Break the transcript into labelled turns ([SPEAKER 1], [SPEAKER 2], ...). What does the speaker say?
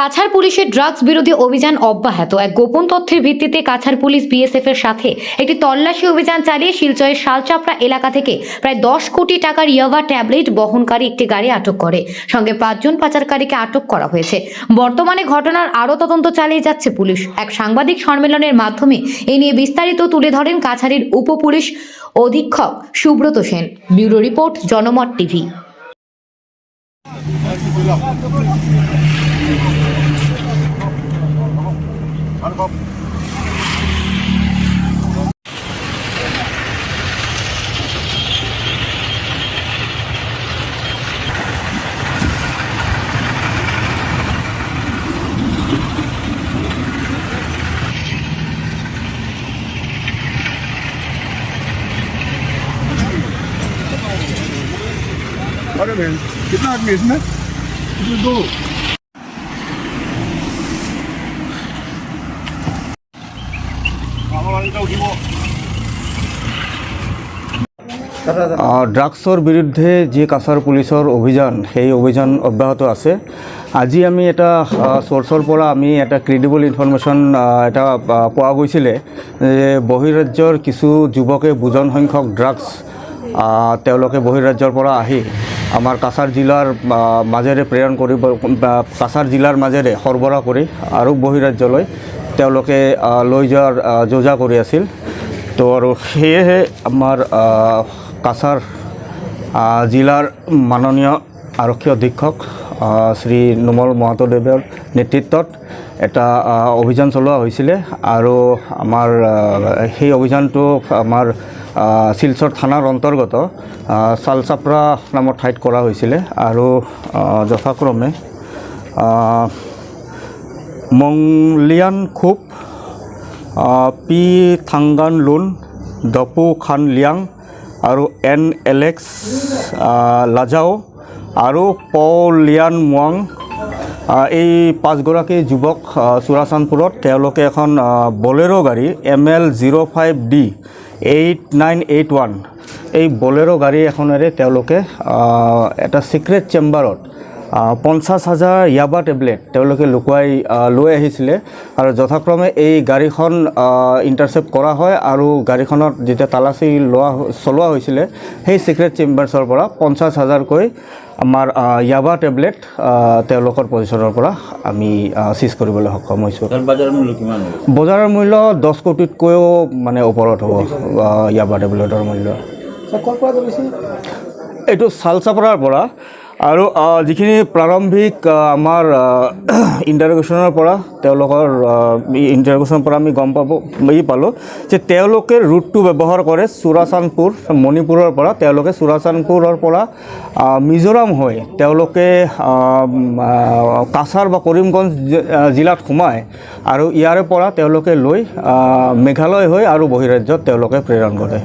[SPEAKER 1] কাছাড় পুলিশের ড্রাগস বিরোধী অভিযান অব্যাহত। এক গোপন তথ্যের ভিত্তিতে কাছাড় পুলিশ বিএসএফ এর সাথে একটি তল্লাশি অভিযান চালিয়ে শিলচরের শালচাপড়া এলাকা থেকে প্রায় দশ কোটি টাকার ইয়াবা ট্যাবলেট বহনকারী একটি গাড়ি আটক করে। সঙ্গে পাঁচজন পাচারকারীকে আটক করা হয়েছে। বর্তমানে ঘটনার আরও তদন্ত চালিয়ে যাচ্ছে পুলিশ। এক সাংবাদিক সম্মেলনের মাধ্যমে এ নিয়ে বিস্তারিত তুলে ধরেন কাছাড়ির উপপুলিশ অধীক্ষক Subrata Sen. Bureau report, Janamat TV. Ano po?
[SPEAKER 2] अरे बहन कितना आदमी है इसमें इसमें दो
[SPEAKER 3] ড্ৰাগছৰ বিৰুদ্ধে যি কাছাৰ পুলিচৰ অভিযান সেই অভিযান অব্যাহত আছে আজি আমি এটা চ'ৰ্চৰ পৰা আমি এটা ক্ৰেডিবল ইনফৰমেশ্যন এটা আ, পোৱা গৈছিলে যে বহিৰাজ্যৰ কিছু যুৱকে বুজন সংখ্যক ড্ৰাগছ আ, তেওঁলোকে বহিৰাজ্যৰ পৰা আহি আমাৰ কাছাৰ জিলাৰ মাজেৰে প্ৰেৰণ কৰিব কাছাৰ জিলাৰ মাজেৰে সৰবৰাহ কৰি আৰু বহিৰাজ্যলৈ তেওঁলোকে লৈ যোৱাৰ যোজা কৰি আছিল। তো আৰু সেয়েহে আমাৰ কাছাৰ জিলাৰ মাননীয় আৰক্ষী অধীক্ষক শ্ৰী নোমল মহাতদেৱৰ নেতৃত্বত এটা অভিযান চলোৱা হৈছিলে আৰু আমাৰ সেই অভিযানটো আমাৰ শিলচৰ থানাৰ অন্তৰ্গত চালচাপৰা নামৰ ঠাইত কৰা হৈছিলে আৰু যথাক্ৰমে মংলিয়ান খুব পি থাংগান লুন, দপু খান লিয়াং আৰু এন এলেক্স লাজাও আৰু প লিয়ান মোৱাং এই পাঁচগৰাকী যুৱক আহ, তেওঁলোকে এখন বলেৰ' গাড়ী M L zero' five D eight nine eight one এই বলেৰ' গাড়ী এখনেৰে তেওঁলোকে এটা ছিক্ৰেট চেম্বাৰত পঞ্চাছ হাজাৰ ইয়াবা টেবলেট তেওঁলোকে লুকুৱাই লৈ আহিছিলে আৰু যথাক্ৰমে এই গাড়ীখন ইণ্টাৰচেপ্ট কৰা হয় আৰু গাড়ীখনত যেতিয়া তালাচী লোৱা চলোৱা হৈছিলে সেই ছিক্ৰেট চেম্বাৰ্ছৰ পৰা পঞ্চাছ হাজাৰকৈ আমাৰ ইয়াবা টেবলেট তেওঁলোকৰ পজিশ্যনৰ পৰা আমি চিজ কৰিবলৈ সক্ষম হৈছোঁ। বজাৰৰ মূল্য দহ কোটিতকৈও মানে ওপৰত হ'ব ইয়াবা টেবলেটৰ মূল্য। এইটো চালচাপৰাৰ পৰা আৰু যিখিনি প্ৰাৰম্ভিক আমাৰ ইণ্টাৰগেশ্যনৰ পৰা, তেওঁলোকৰ ইণ্টাৰগেশ্যনৰ পৰা আমি গম পাব, ই পালোঁ যে তেওঁলোকে ৰুটটো ব্যৱহাৰ কৰে চুৰাচান্দপুৰ মণিপুৰৰ পৰা। তেওঁলোকে চুৰাচান্দপুৰৰ পৰা মিজোৰাম হৈ তেওঁলোকে কাছাৰ বা কৰিমগঞ্জ জিলাত সোমায় আৰু ইয়াৰে পৰা তেওঁলোকে লৈ মেঘালয় হৈ আৰু বহিৰাজ্যত তেওঁলোকে প্ৰেৰণ কৰে।